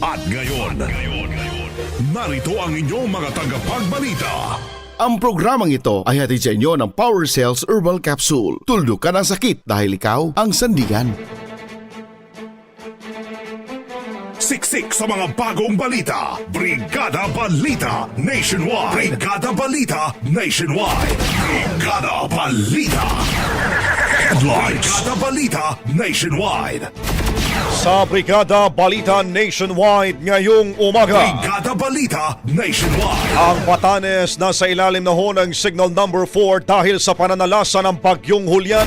At ngayon, narito ang inyong mga tagapagbalita. Ang programang ito ay hatid sa inyo ng Power Cells Herbal Capsule. Tuldok ka ng sakit dahil ikaw ang sandigan. Siksik sa mga bagong balita. Brigada Balita Nationwide. Brigada Balita Nationwide. Brigada Balita. Headlines. Brigada Balita Nationwide. Sa Brigada Balita Nationwide ngayong umaga. Brigada Balita Nationwide. Ang Batanes nasa ilalim na ho ng signal number 4 dahil sa pananalasa ng bagyong Julian.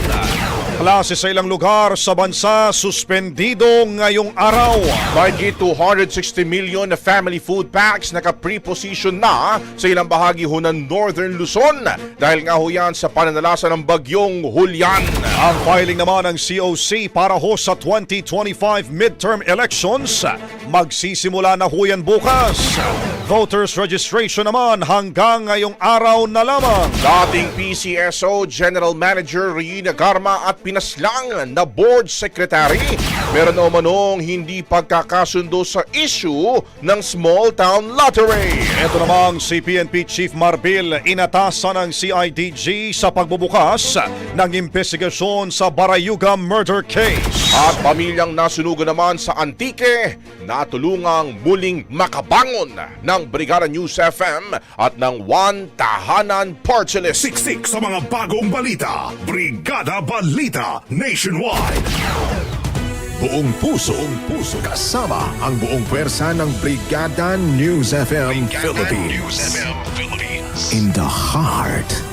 Klase sa ilang lugar sa bansa suspendido ngayong araw. Mahigit 260 million na family food packs naka-preposition na sa ilang bahagi ho ng Northern Luzon dahil nga ho yan sa pananalasa ng bagyong Julian. Ang filing naman ng COC para ho sa 2025 midterm elections magsisimula na ho yan bukas. Voters registration naman hanggang ngayong araw na lamang. Dating PCSO General Manager Rina Garma at pinaslang na Board Secretary meron na umanong hindi pagkakasundo sa issue ng Small Town Lottery. Ito namang si PNP Chief Marbil inatasan ng CIDG sa pagbubukas ng investigasyon sa Barayuga murder case. At pamilyang nasunugan naman sa Antique, natulungang muling makabangon ng Brigada News FM at ng One Tahanan Party List. Siksik sa mga bagong balita. Brigada Balita Nationwide. Buong puso, buong puso kasama ang buong pwersa ng Brigada News FM Philippines. In the heart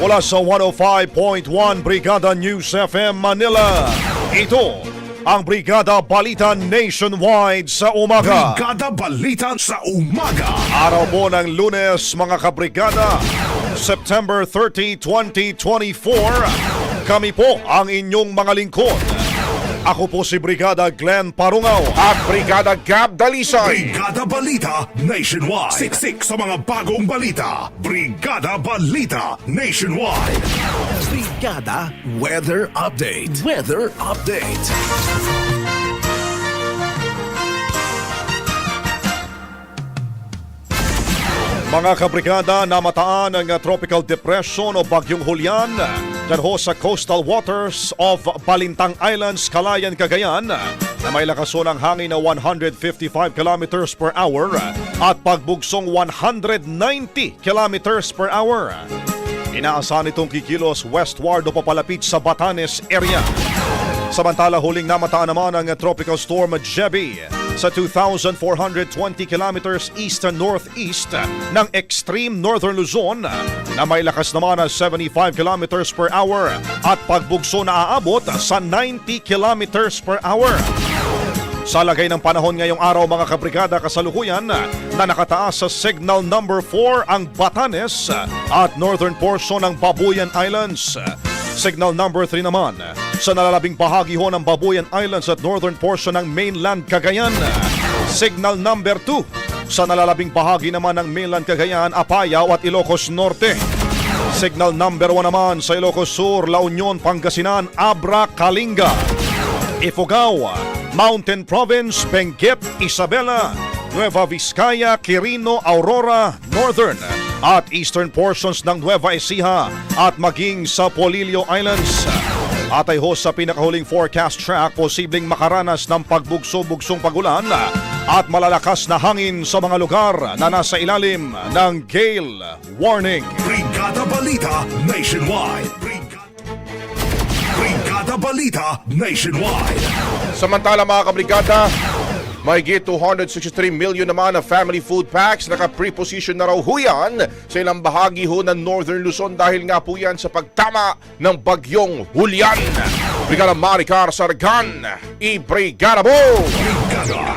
Mula sa 105.1 Brigada News FM Manila. Ito ang Brigada Balita Nationwide sa umaga. Brigada Balita sa umaga. Araw po ng lunes mga kabrigada, September 30, 2024. Kami po ang inyong mga lingkod. Ako po si Brigada Glenn Parungaw. At Brigada Gab Dalisay. Brigada Balita Nationwide. Siksik sa mga bagong balita. Brigada Balita Nationwide. Brigada Weather Update. Weather Update. Mga kabrigada, namataan ng uh, tropical depression o bagyong Julian dyan ho sa coastal waters of Balintang Islands, Calayan, Cagayan na may lakason ng hangin na 155 kilometers per hour at pagbugsong 190 kilometers per hour. Inaasahan itong kikilos westward o papalapit sa Batanes area. Samantala huling namataan naman ang tropical storm Jebi sa 2,420 kilometers east and northeast ng extreme northern Luzon na may lakas naman na 75 kilometers per hour at pagbugso na aabot sa 90 kilometers per hour. Sa lagay ng panahon ngayong araw mga kabrigada kasalukuyan na nakataas sa signal number 4 ang Batanes at northern portion ng Babuyan Islands. Signal number 3 naman sa nalalabing bahagi ho ng Babuyan Islands at northern portion ng mainland Cagayan. Signal number 2 sa nalalabing bahagi naman ng mainland Cagayan, Apayao at Ilocos Norte. Signal number 1 naman sa Ilocos Sur, La Union, Pangasinan, Abra, Kalinga. Ifugao, Mountain Province, Benguet, Isabela, Nueva Vizcaya, Quirino, Aurora, Northern at Eastern portions ng Nueva Ecija at maging sa Polillo Islands. Atay ho sa pinakahuling forecast track, posibleng makaranas ng pagbugso-bugsong pagulan at malalakas na hangin sa mga lugar na nasa ilalim ng gale warning. Brigada Balita Nationwide. Brigada, Brigada Balita Nationwide. Samantala mga kabrigada, Mahigit 263 million naman na family food packs naka-preposition na raw ho yan sa ilang bahagi ho ng Northern Luzon dahil nga po yan sa pagtama ng bagyong Julian. Brigada Maricar Sargan, i-brigada mo! Brigada.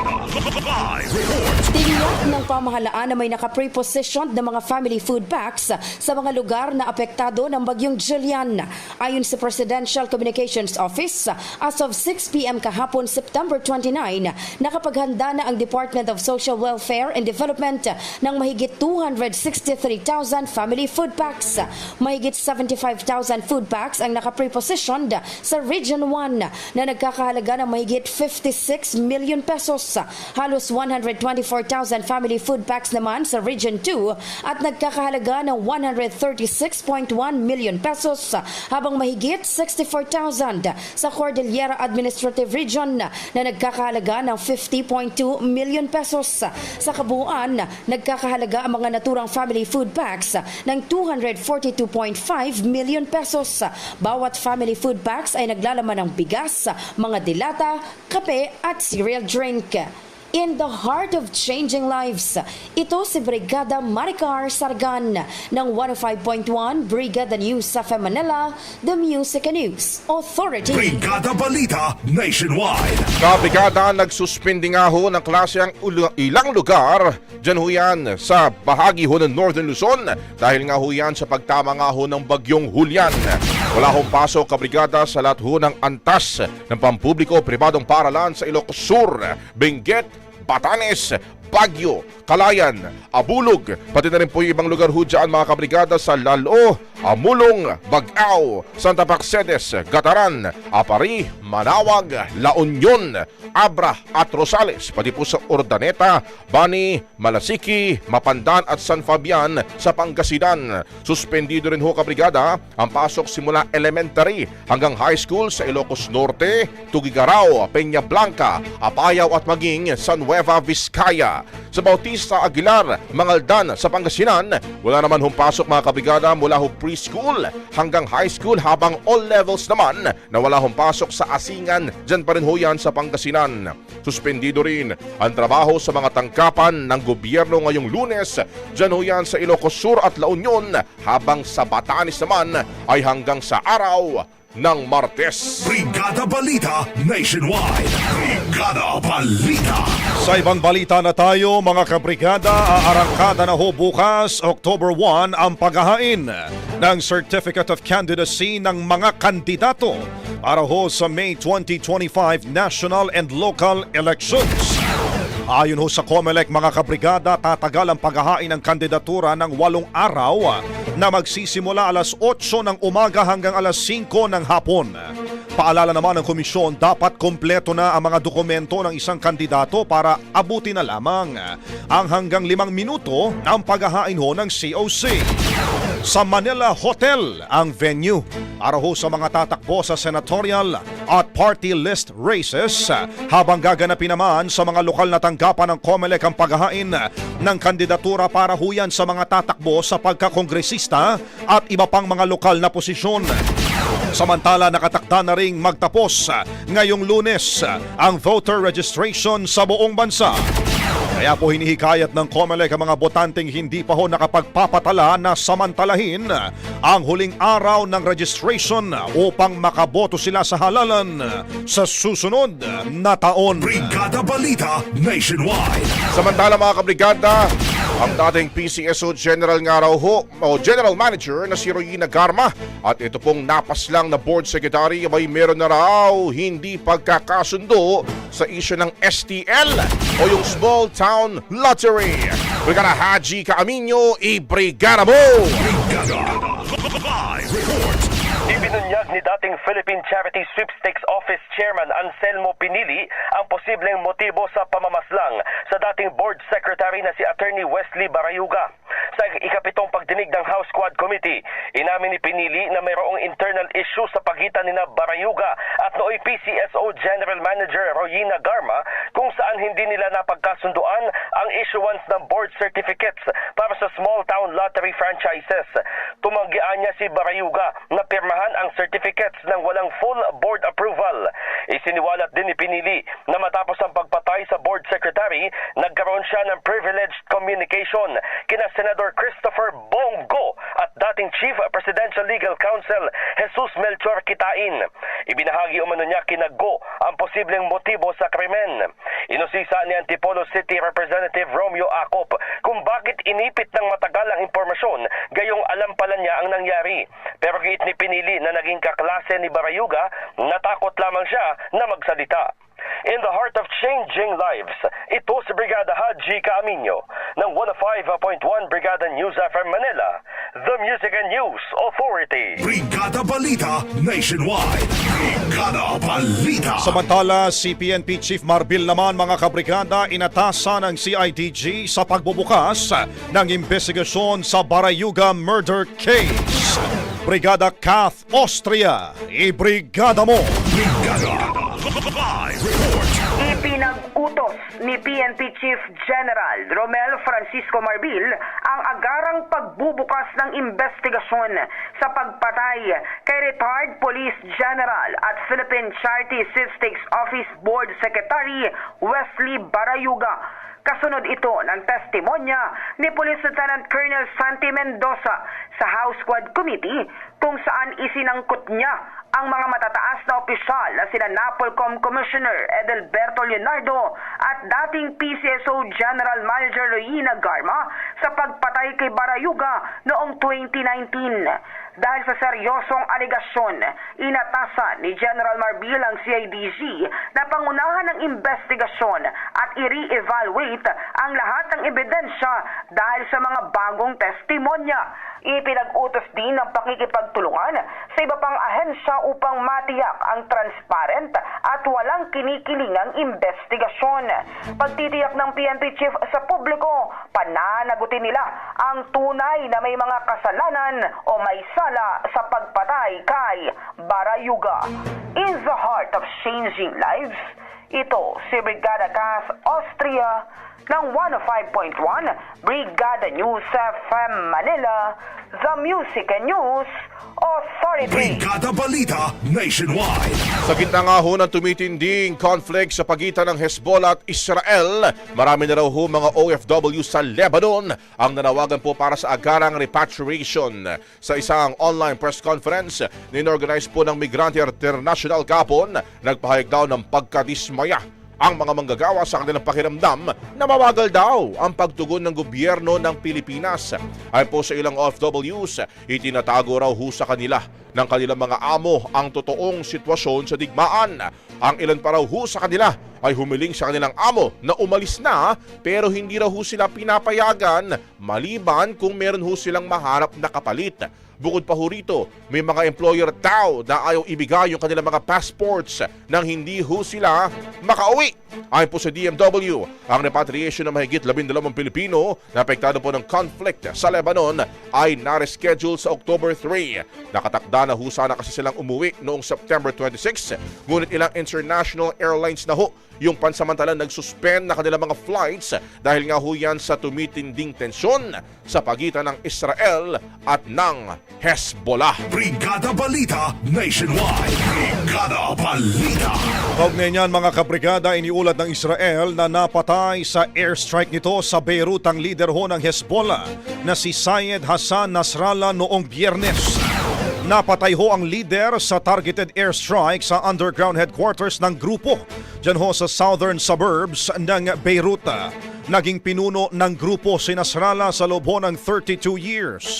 Ng pamahalaan na may naka-prepositioned na mga family food packs sa mga lugar na apektado ng bagyong Julian. Ayon sa Presidential Communications Office, as of 6 p.m. kahapon September 29, nakapaghanda na ang Department of Social Welfare and Development ng mahigit 263,000 family food packs. Mahigit 75,000 food packs ang naka-prepositioned sa Region 1 na nagkakahalaga ng mahigit 56 million pesos. Halos 124,000 family food packs naman sa Region 2 at nagkakahalaga ng 136.1 million pesos habang mahigit 64,000 sa Cordillera Administrative Region na nagkakahalaga ng 50.2 million pesos. Sa kabuuan, nagkakahalaga ang mga naturang family food packs ng 242.5 million pesos. Bawat family food packs ay naglalaman ng bigas, mga dilata, kape at cereal drink. In the heart of changing lives, ito si Brigada Maricar Sargan ng 105.1 Brigada News sa Manila, The Music and News Authority. Brigada Balita Nationwide. Kabrigada nagsuspindi nga ho ng klase ang ilang lugar dyan ho yan sa bahagi ho ng Northern Luzon dahil nga ho yan sa pagtama nga ho ng bagyong Julian. Wala hong pasok kabrigada sa lahat ho ng antas ng pampubliko pribadong paralan sa Ilocos Sur, Benguet, Batanes, Bagyo, Kalayan, Abulog, pati na rin po yung ibang lugar ho dyan mga kabrigada sa Lalo, Amulong, Bagao, Santa Paxedes, Gataran, Apari, Manawag, La Union, Abra at Rosales, pati po sa Urdaneta, Bani, Malasiki, Mapandan at San Fabian sa Pangasinan. Suspendido rin ho kabrigada ang pasok simula elementary hanggang high school sa Ilocos Norte, Tugigaraw, Peña Blanca, Apayaw at maging San Nueva Vizcaya. Sa Bautista Aguilar, Mangaldan sa Pangasinan, wala naman hong pasok mga kabrigada mula ho preschool hanggang high school habang all levels naman na wala hong pasok sa Asingan, dyan pa rin ho yan sa Pangasinan. Suspendido rin ang trabaho sa mga tangkapan ng gobyerno ngayong lunes, dyan ho yan sa Ilocos Sur at La Union, habang sa Batanes naman ay hanggang sa araw ng Martes. Brigada Balita Nationwide. Brigada Balita. Sa ibang balita na tayo, mga kabrigada, aarangkada na ho bukas, October 1, ang paghahain ng Certificate of Candidacy ng mga kandidato para ho sa May 2025 national and local elections. Ayon ho sa COMELEC mga kabrigada, tatagal ang paghahain ng kandidatura ng walong araw na magsisimula alas 8 ng umaga hanggang alas 5 ng hapon. Paalala naman ng komisyon, dapat kompleto na ang mga dokumento ng isang kandidato para abuti na lamang ang hanggang limang minuto ang paghahain ho ng COC. Sa Manila Hotel ang venue para sa mga tatakbo sa senatorial at party list races habang gaganapin naman sa mga lokal na tanggapan ng COMELEC ang paghahain ng kandidatura para huyan sa mga tatakbo sa pagkakongresista at iba pang mga lokal na posisyon. Samantala nakatakda na ring magtapos ngayong lunes ang voter registration sa buong bansa. Kaya po hinihikayat ng COMELEC ang mga botanteng hindi pa ho nakapagpapatala na samantalahin ang huling araw ng registration upang makaboto sila sa halalan sa susunod na taon. Brigada Balita Nationwide. Samantala mga kabrigada, ang dating PCSO General nga raw ho, o General Manager na si Royina Garma at ito pong napaslang na Board Secretary may meron na raw hindi pagkakasundo sa issue ng STL o yung Small Town Lottery. Brigada Haji Kaaminyo, i-brigada mo! Ni dating Philippine Charity Sweepstakes Office Chairman Anselmo Pinili ang posibleng motibo sa pamamaslang sa dating Board Secretary na si Attorney Wesley Barayuga. Sa ikapitong pagdinig ng House Squad Committee, inamin ni Pinili na mayroong internal issue sa pagitan ni na Barayuga at nooy PCSO General Manager Royina Garma kung saan hindi nila napagkasunduan ang issuance ng board certificates para sa small town lottery franchises. Tumanggian niya si Barayuga na pirmahan ang certificates ng walang full board approval. Isiniwalat din ni Pinili na matapos ang pagpatay sa board secretary, nagkaroon siya ng privileged communication kina Senador Senator Christopher Bongo at dating Chief Presidential Legal Counsel Jesus Melchor Kitain. Ibinahagi umano niya kinago ang posibleng motibo sa krimen. Inusisa ni Antipolo City Representative Romeo Acop kung bakit inipit ng matagal ang impormasyon gayong alam pala niya ang nangyari. Pero giit ni pinili na naging kaklase ni Barayuga, natakot lamang siya na magsalita. In the heart of changing lives, ito si Brigada Haji Caaminyo ng 105.1 Brigada News FM Manila, the Music and News Authority. Brigada Balita Nationwide. Brigada Balita. Samantala, si PNP Chief Marbil naman mga kabrigada inatasan ng CIDG sa pagbubukas ng investigasyon sa Barayuga murder case. Brigada Kath Austria, ibrigada mo! Brigada. Live report. Ipinag-utos ni PNP Chief General Romel Francisco Marbil ang agarang pagbubukas ng investigasyon sa pagpatay kay retired Police General at Philippine Charity Sweepstakes Office Board Secretary Wesley Barayuga. Kasunod ito ng testimonya ni Police Lieutenant Colonel Santi Mendoza sa House Squad Committee kung saan isinangkot niya ang mga matataas na opisyal na sina NAPOLCOM Commissioner Edelberto Leonardo at dating PCSO General Manager Reina Garma sa pagpatay kay Barayuga noong 2019. Dahil sa seryosong aligasyon, inatasan ni General Marbil ang CIDG na pangunahan ng investigasyon at i-re-evaluate ang lahat ng ebidensya dahil sa mga bagong testimonya. Ipinag-utos din ng pakikipagtulungan sa iba pang ahensya upang matiyak ang transparent at walang kinikilingang investigasyon. Pagtitiyak ng PNP chief sa publiko, pananagutin nila ang tunay na may mga kasalanan o may sala sa pagpatay kay Barayuga. In the heart of changing lives, ito si Brigada Cas Austria ng 105.1 Brigada News FM Manila, The Music and News Authority. Brigada Balita Nationwide. Sa gitna nga ho ng tumitinding conflict sa pagitan ng Hezbollah at Israel, marami na raw ho mga OFW sa Lebanon ang nanawagan po para sa agarang repatriation. Sa isang online press conference, ninorganize po ng Migrante International Kapon, nagpahayag daw ng pagkadismaya ang mga manggagawa sa kanilang pakiramdam na mawagal daw ang pagtugon ng gobyerno ng Pilipinas. Ayon po sa ilang OFWs, itinatago raw ho sa kanila ng kanilang mga amo ang totoong sitwasyon sa digmaan. Ang ilan pa raw ho sa kanila ay humiling sa kanilang amo na umalis na pero hindi raw ho sila pinapayagan maliban kung meron ho silang maharap na kapalit. Bukod pa ho rito, may mga employer daw na ayaw ibigay yung kanilang mga passports nang hindi ho sila makauwi. Ayon po sa DMW, ang repatriation ng mahigit 12 Pilipino na apektado po ng conflict sa Lebanon ay nareschedule sa October 3. Nakatakda na ho sana kasi silang umuwi noong September 26, ngunit ilang international airlines na ho yung pansamantalang nagsuspend na kanilang mga flights dahil nga ho yan sa tumitinding tensyon sa pagitan ng Israel at ng Hezbollah. Brigada Balita Nationwide. Brigada Balita. Kaugnay niyan mga kabrigada, iniulat ng Israel na napatay sa airstrike nito sa Beirut ang leader ho ng Hezbollah na si Syed Hassan Nasrallah noong biyernes. Napatay ho ang leader sa targeted airstrike sa underground headquarters ng grupo dyan ho sa southern suburbs ng Beirut. Naging pinuno ng grupo si Nasrallah sa loob ho ng 32 years.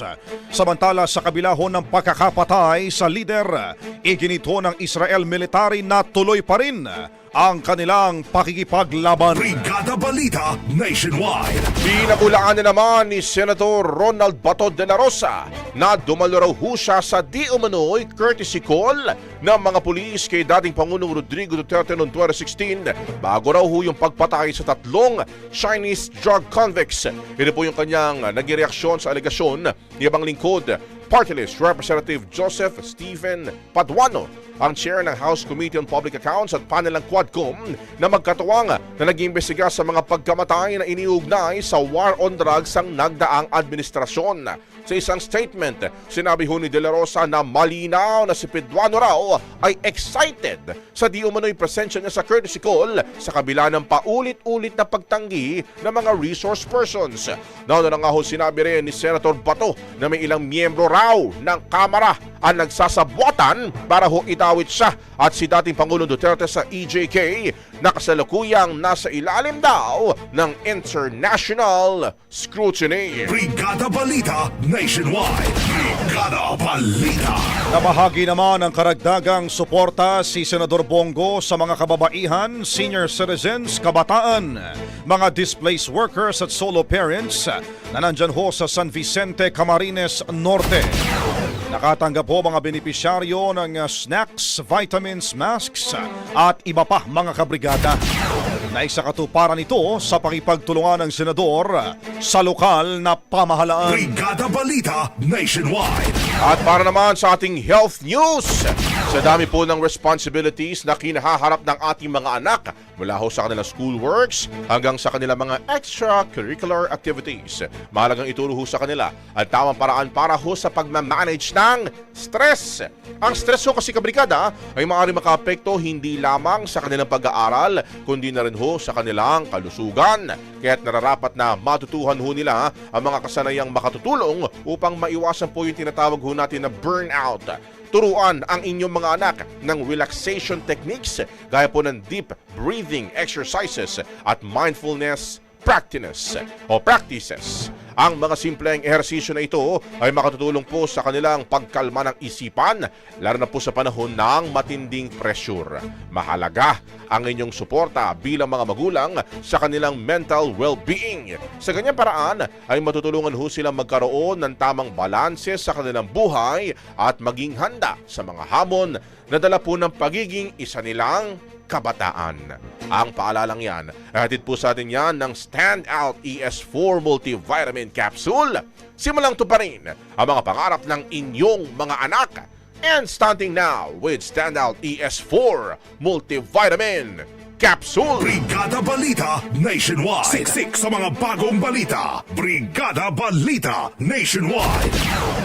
Samantala sa kabila ho ng pagkakapatay sa leader, iginito ng Israel military na tuloy pa rin ang kanilang pakikipaglaban. Brigada Balita Nationwide. Pinabulaan na naman ni Senator Ronald Bato de la Rosa na dumalo raw ho siya sa di umano'y courtesy call ng mga pulis kay dating Pangulong Rodrigo Duterte noong 2016 bago raw ho yung pagpatay sa tatlong Chinese drug convicts. Ito po yung kanyang naging reaksyon sa alegasyon ni Abang Lingkod Party List Representative Joseph Stephen Paduano ang chair ng House Committee on Public Accounts at panel ng Quadcom na magkatuwang na nag-imbestiga sa mga pagkamatay na iniugnay sa war on drugs ang nagdaang administrasyon. Sa isang statement, sinabi ho ni De La Rosa na malinaw na si Paduano raw ay excited sa di umano'y presensya niya sa courtesy call sa kabila ng paulit-ulit na pagtanggi ng mga resource persons. Nauna na nga ho sinabi rin ni Senator Bato na may ilang miyembro raw ng Kamara ang nagsasabuatan para ho itawit siya at si dating Pangulong Duterte sa EJK na kasalukuyang nasa ilalim daw ng international scrutiny. Brigada Balita Nationwide. Brigada Balita. Nabahagi naman ng karagdagang suporta si Senador Bongo sa mga kababaihan, senior citizens, kabataan, mga displaced workers at solo parents na nandyan ho sa San Vicente, Camarines Norte. Nakatanggap po mga benepisyaryo ng uh, snacks, vitamins, masks at iba pa mga kabrigada. Naisakatuparan ito sa pakipagtulungan ng senador sa lokal na pamahalaan. Brigada Balita Nationwide. At para naman sa ating health news, sa dami po ng responsibilities na kinahaharap ng ating mga anak mula ho sa kanilang schoolworks hanggang sa kanilang mga extracurricular activities. Mahalagang ituro ho sa kanila ang tamang paraan para ho sa pagmamanage ng stress. Ang stress ho kasi kabrikada ay maaaring makaapekto hindi lamang sa kanilang pag-aaral kundi na rin ho sa kanilang kalusugan. Kaya't nararapat na matutuhan ho nila ang mga kasanayang makatutulong upang maiwasan po yung tinatawag ho natin na burnout. Turuan ang inyong mga anak ng relaxation techniques gaya po ng deep breathing exercises at mindfulness practices o practices. Ang mga simpleng ehersisyo na ito ay makatutulong po sa kanilang pagkalma ng isipan, lalo na po sa panahon ng matinding pressure. Mahalaga ang inyong suporta bilang mga magulang sa kanilang mental well-being. Sa ganyang paraan ay matutulungan ho silang magkaroon ng tamang balanse sa kanilang buhay at maging handa sa mga hamon na dala po ng pagiging isa nilang kabataan. Ang paalalang yan, hatid po sa atin yan ng Standout ES4 Multivitamin Capsule. Simulang to pa rin ang mga pangarap ng inyong mga anak. And starting now with Standout ES4 Multivitamin Capsule. Brigada Balita Nationwide. Siksik sa mga bagong balita. Brigada Balita Nationwide.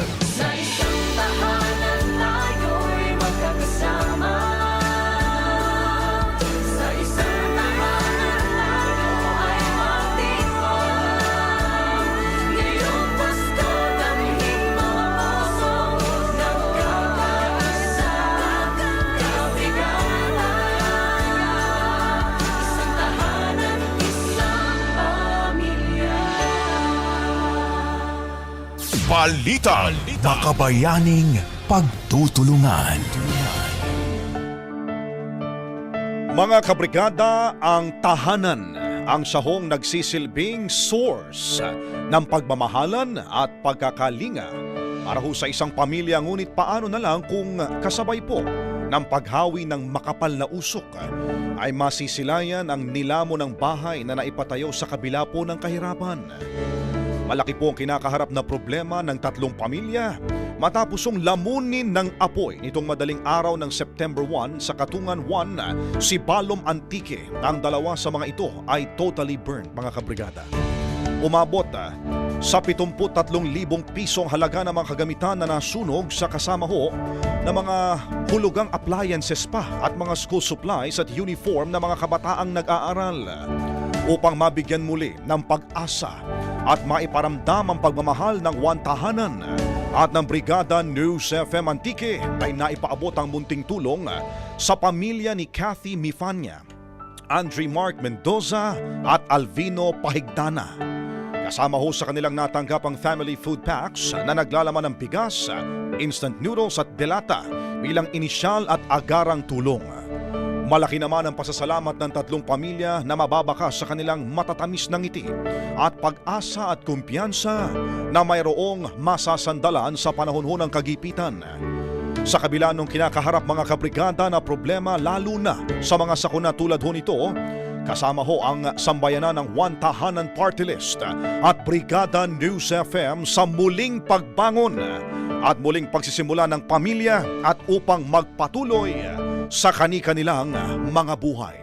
Balita. Makabayaning pagtutulungan. Mga kabrigada, ang tahanan ang sahong nagsisilbing source ng pagmamahalan at pagkakalinga para ho sa isang pamilya ngunit paano na lang kung kasabay po ng paghawi ng makapal na usok ay masisilayan ang nilamo ng bahay na naipatayo sa kabila po ng kahirapan. Malaki po ang kinakaharap na problema ng tatlong pamilya matapos ang lamunin ng apoy nitong madaling araw ng September 1 sa Katungan 1 si Balom Antique. Ang dalawa sa mga ito ay totally burned mga kabrigada. Umabot ah, sa 73,000 pisong halaga ng mga kagamitan na nasunog sa kasama ho ng mga hulugang appliances pa at mga school supplies at uniform ng mga kabataang nag-aaral upang mabigyan muli ng pag-asa at maiparamdam ang pagmamahal ng wantahanan at ng Brigada News FM Antique ay naipaabot ang munting tulong sa pamilya ni Kathy Mifanya, Andre Mark Mendoza at Alvino Pahigdana. Kasama ho sa kanilang natanggap ang family food packs na naglalaman ng bigas, instant noodles at delata bilang inisyal at agarang tulong. Malaki naman ang pasasalamat ng tatlong pamilya na mababakas sa kanilang matatamis na ngiti at pag-asa at kumpiyansa na mayroong masasandalan sa panahon ho ng kagipitan. Sa kabila ng kinakaharap mga kabrigada na problema lalo na sa mga sakuna tulad ho nito, kasama ho ang sambayanan ng One Tahanan Party List at Brigada News FM sa muling pagbangon at muling pagsisimula ng pamilya at upang magpatuloy sa kani-kanilang mga buhay.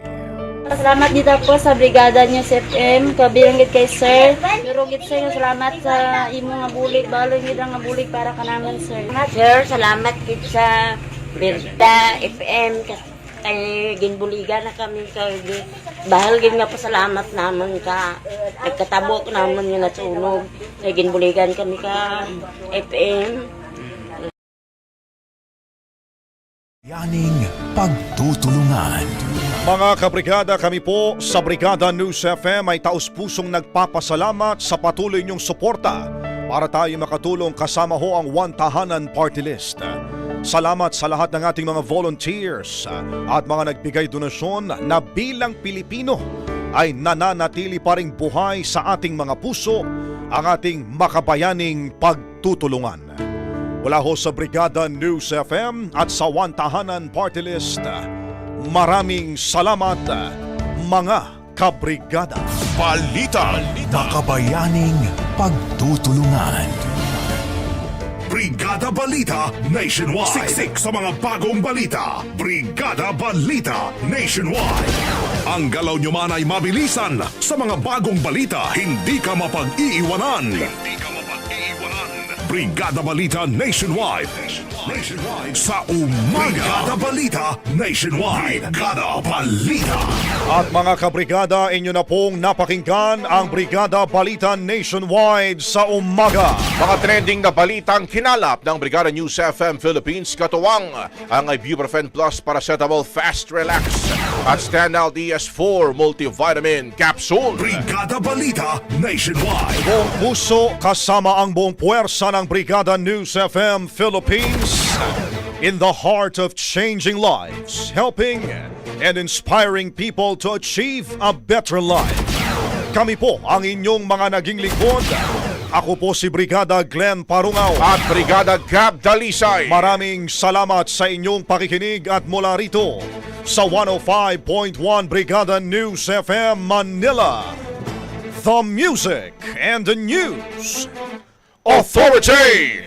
Salamat dito po sa Brigada News FM, kabilanggit kay Sir. Pero git sir, salamat sa imo nga bulig, balo gid nga bulig para kanaman Sir. Sir, salamat gid sa Berta FM kay ginbuligan na kami kay bahal gid nga pasalamat naman ka. Nagkatabo ko naman nga natsunog kay ginbuligan kami ka FM Yaning pagtutulungan. Mga kabrigada, kami po sa Brigada News FM ay taus-pusong nagpapasalamat sa patuloy niyong suporta para tayo makatulong kasama ho ang One Tahanan Party List. Salamat sa lahat ng ating mga volunteers at mga nagbigay donasyon na bilang Pilipino ay nananatili pa ring buhay sa ating mga puso ang ating makabayaning pagtutulungan. Mula ho sa Brigada News FM at sa One Party List, maraming salamat mga kabrigada. Balita. Makabayaning pagtutulungan. Brigada Balita Nationwide. Siksik sa mga bagong balita. Brigada Balita Nationwide. Ang galaw nyo man ay mabilisan. Sa mga bagong balita, hindi ka mapag-iiwanan. Hindi ka mapag-iiwanan. Brigada Balita Nationwide. Nationwide. Sa umaga. Brigada Balita Nationwide. Brigada Balita. At mga kabrigada, inyo na pong napakinggan ang Brigada Balita Nationwide sa umaga. Mga trending na balitang kinalap ng Brigada News FM Philippines katuwang ang Ibuprofen Plus Paracetamol Fast Relax at Standout ES4 Multivitamin Capsule. Brigada Balita Nationwide. Buong puso kasama ang buong puwersa ng Brigada News FM Philippines in the heart of changing lives, helping and inspiring people to achieve a better life. Kami po ang inyong mga naging lingkod. Ako po si Brigada Glenn Parungaw. At Brigada Gab Dalisay. Maraming salamat sa inyong pakikinig at mula rito sa 105.1 Brigada News FM Manila. The music and the news authority.